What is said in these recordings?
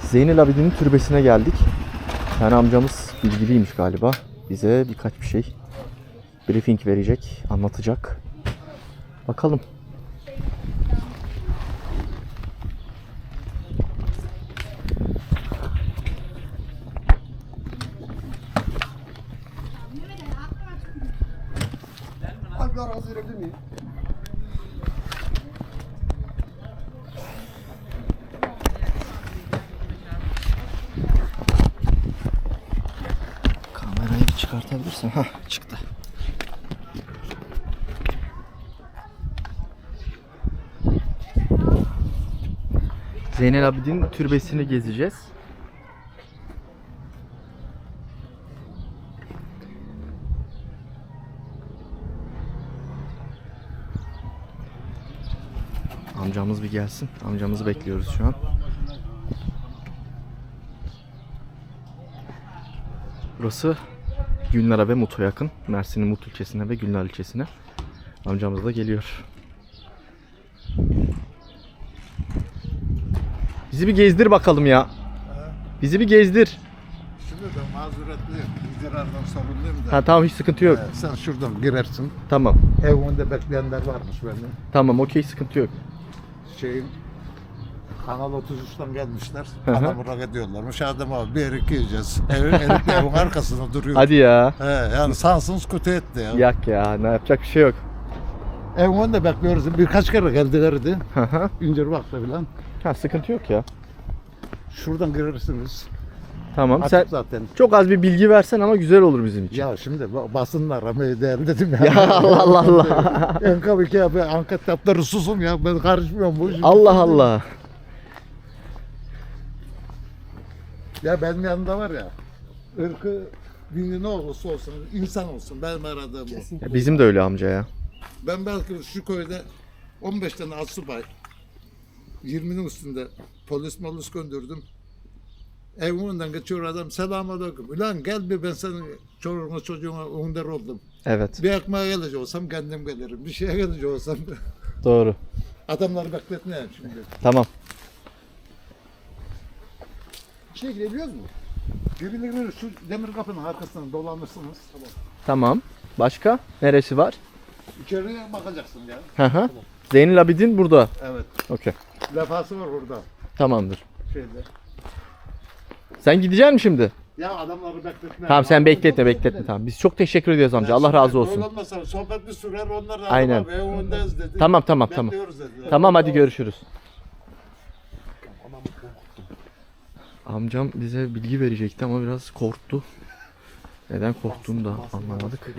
Zeynel Abidin'in türbesine geldik. Yani amcamız bilgiliymiş galiba. Bize birkaç bir şey briefing verecek, anlatacak. Bakalım. Çıkartabilirsin. Hah çıktı. Zeynel Abidin türbesini gezeceğiz. Amcamız bir gelsin. Amcamızı bekliyoruz şu an. Burası Gülnar'a ve Mut'a yakın. Mersin'in Mut ilçesine ve Gülnar ilçesine. Amcamız da geliyor. Bizi bir gezdir bakalım ya. Bizi bir gezdir. Şimdi de mazuretliyim. İdrardan sorumluyum da. Ha tamam hiç sıkıntı yok. Ee, sen şuradan girersin. Tamam. Ev önünde bekleyenler varmış benim. Tamam okey sıkıntı yok. Şeyin Kanal 33'ten gelmişler. Hı hı. Bana bırak ediyorlarmış. Adam abi bir yere yiyeceğiz. Evin, evin, evin arkasında duruyor. Hadi ya. He, yani sansınız kötü etti ya. Yak ya ne yapacak bir şey yok. Ev önünde bekliyoruz. Birkaç kere geldilerdi. Hı hı. İncir vakti falan. ha sıkıntı yok ya. Şuradan girersiniz. Tamam Açık sen zaten. çok az bir bilgi versen ama güzel olur bizim için. Ya şimdi ba- aramayı değerli dedim ya. Ya Allah Allah Allah. Enka bir kere anket yaptırır susum ya ben karışmıyorum bu işe. Allah Allah. Ya benim yanımda var ya ırkı dini ne olursa olsun insan olsun benim aradığım o. Ya bizim de öyle amca ya. Ben belki şu köyde 15 tane asubay 20'nin üstünde polis molis gönderdim. Evinden geçiyor adam selamünaleyküm. Ulan gel bir ben senin çocuğuna çocuğuna önder oldum. Evet. Bir ekmeğe gelecek olsam kendim gelirim. Bir şeye gelecek olsam Doğru. adamları bekletmeyin şimdi. Tamam. Şey girebiliyoruz mu? Girebilir şu demir kapının arkasından dolanırsınız. Tamam. Tamam. Başka? Neresi var? İçeriye bakacaksın ya. Hı hı. Zeynel Abidin burada. Evet. Okey. Lefası var orada. Tamamdır. Şeyde. Sen gideceksin mi şimdi? Ya adamları bekletme. Tamam sen bekletme bekletme tamam. Biz çok teşekkür ediyoruz amca. Allah razı olsun. Böyle olmasa sohbet bir sürer onlar da Aynen. Aynen. Ve öndeyiz dedi. Tamam tamam tamam. Bekliyoruz dediler. Tamam hadi görüşürüz. Amcam bize bilgi verecekti ama biraz korktu. Neden korktuğunu da anlamadık.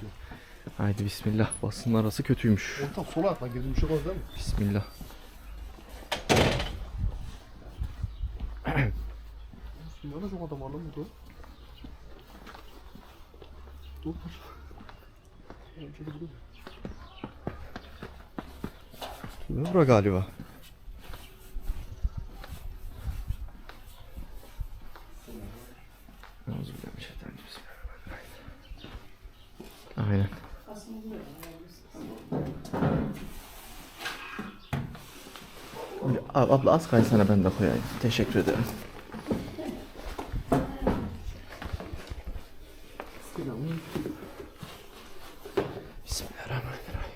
Haydi bismillah. Basın arası kötüymüş. Orta sola atma girdim şu değil mi? Bismillah. Bana çok adam alın mı Dur. Bura galiba. Aynen. Ab- Abla az kaysana ben de koyayım. Teşekkür ederim. Bismillahirrahmanirrahim.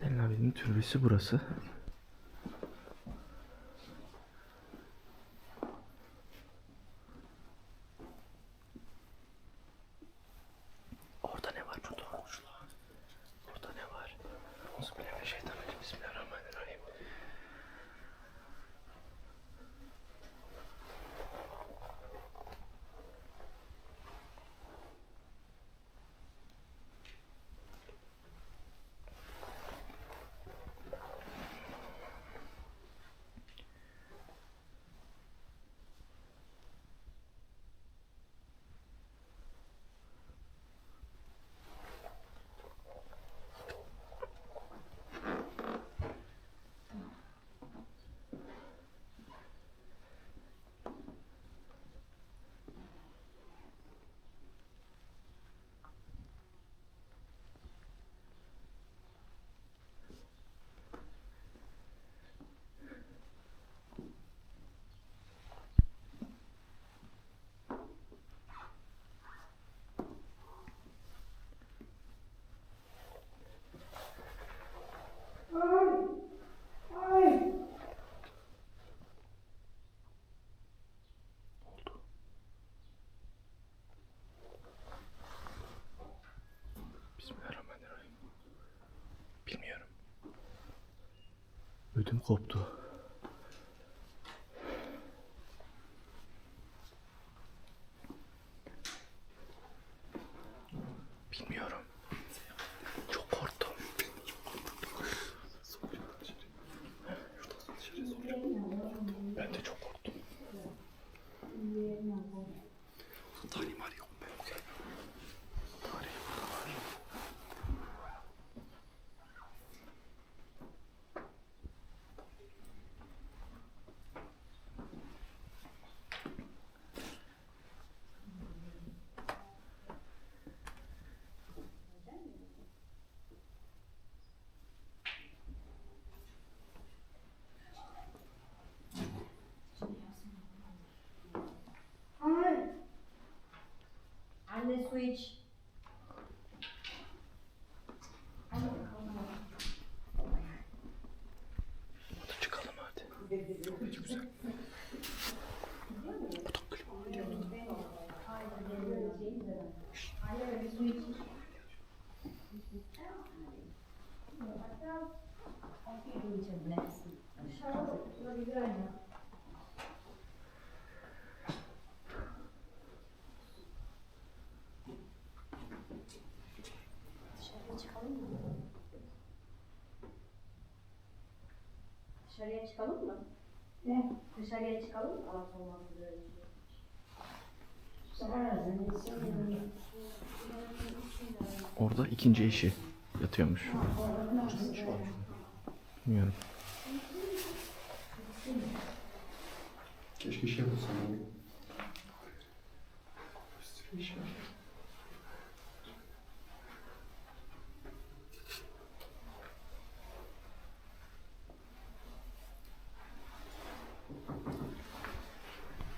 Zeynel abinin türbesi burası. Ödüm koptu. Dışarıya çıkalım mı? Ne? Dışarıya çıkalım mı? Böyle bir şey. Orada ikinci eşi yatıyormuş. Bilmiyorum. Keşke şey yapılsa. Bir iş var.